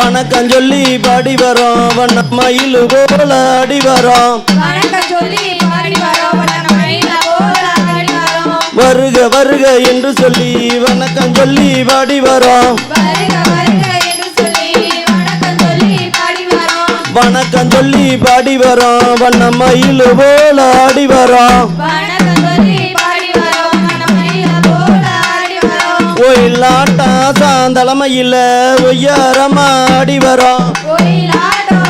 வணக்கம் சொல்லி பாடி வரோம். வண்ண மயில் போல பாடி வரோம். வருக வருக என்று சொல்லி வணக்கம் சொல்லி பாடி வரோம். வணக்கம் சொல்லி பாடி வரோம். வண்ண மயில் போல ஆடி வரோம். ஒயிலாட்டம் சாந்தளமையில் ஒய்யாரமா ஆடி வரோம் ஒயிலாட்டம்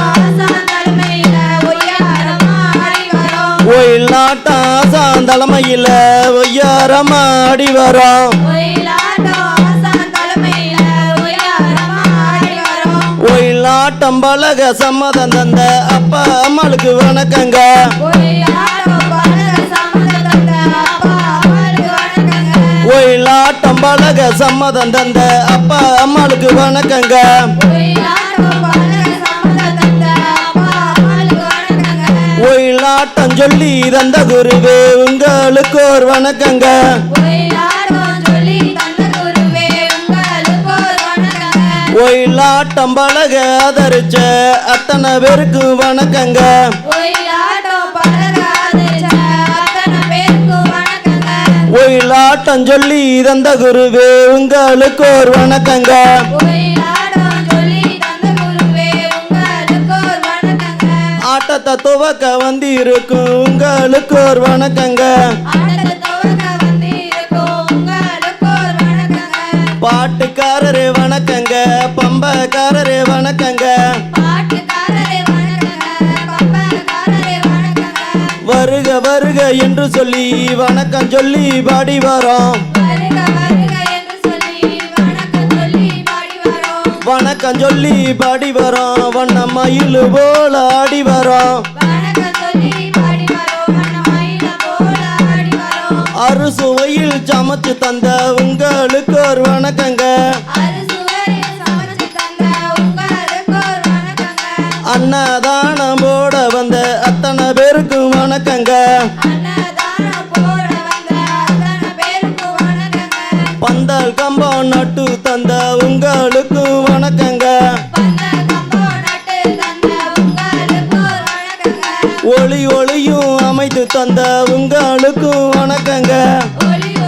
சாந்தளமையில் ஒய்யாரமா ஆடி வரோம் ஒயிலாட்டம் ஆசான் தலைமையில ஒய்யாரமா ஆடி வரோம். ஒயிலாட்டம் பழக சம்மதம் தந்த அப்பா அம்மாளுக்கு வணக்கங்க. ஒயிலாட்டம் சம்மதம் தந்த அப்பா அம்மாளுக்கு வணக்கங்க. ஒயிலாட்டம் சொல்லி தந்த உங்களுக்கு ஒரு வணக்கங்க ஒயிலாட்டம் சொல்லி தந்த குருவே உங்களுக்கு ஒரு வணக்கங்க. ஒயிலாட்டம் பழக ஆதரிச்ச அத்தனை பேருக்கு வணக்கங்க. ஒயிலாட்டம் சொல்லி தந்த குருவே உங்களுக்கு ஒரு வணக்கங்க. ஆட்டத்தை துவக்க வந்து இருக்கோம் உங்களுக்கு ஒரு வணக்கங்க. பாட்டுக்காரரே வணக்கங்க பம்பக்காரரே வணக்கங்க. என்று சொல்லி வணக்கம் சொல்லி பாடி வரோம். வணக்கம் சொல்லி பாடி வரோம். வண்ண மயில் போல ஆடி வரோம். அறுசுவையில் சமைச்சு தந்த உங்களுக்கு ஒரு வணக்கங்க. அன்னதானம் போட வந்த அத்தனை பேருக்கும் வணக்கங்க. பந்தல் கம்பம் நட்டு தந்த உங்களுக்கு வணக்கங்க. ஒளி ஒளியும் அமைத்து தந்த உங்களுக்கும் வணக்கங்க உங்களுக்கு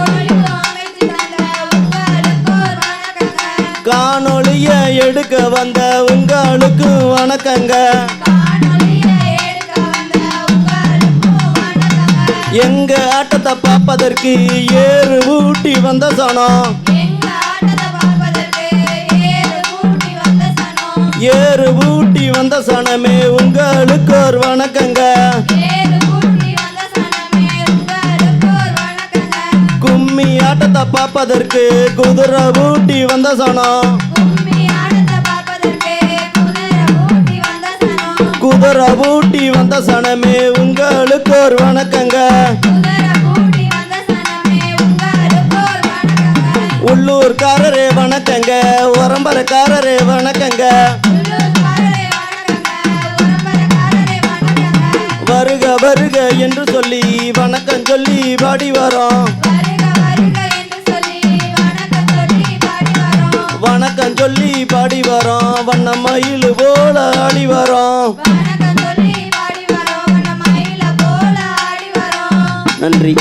வணக்கங்க. காணொளிய எடுக்க வந்த உங்களுக்கு வணக்கங்க. எங்க ஆட்டத்தை பார்ப்பதற்கு ஏறு ஊட்டி வந்த சனம். ஏறு ஊட்டி வந்த சனமே. உங்களுக்கு ஒரு வணக்கங்க. ஏறு கூட்டி வந்த சனமே உங்களுக்கு ஒரு வணக்கங்க. கும்மி ஆட்டத்தை பார்ப்பதற்கு குதிரை ஊட்டி வந்த சனம். குதிரை ஊட்டி வந்த சனமே உங்களுக்கு ஒரு வணக்கங்க. வணக்கங்க வணக்கங்க உள்ளூர்காரரே வணக்கங்க உரம்பரக்காரரே வணக்கங்க. வருக வருக என்று சொல்லி வணக்கம் சொல்லி பாடி வரோம். வணக்கம் சொல்லி பாடி வரோம் வண்ண மயில் போல ஆடி வரோம் நன்றி.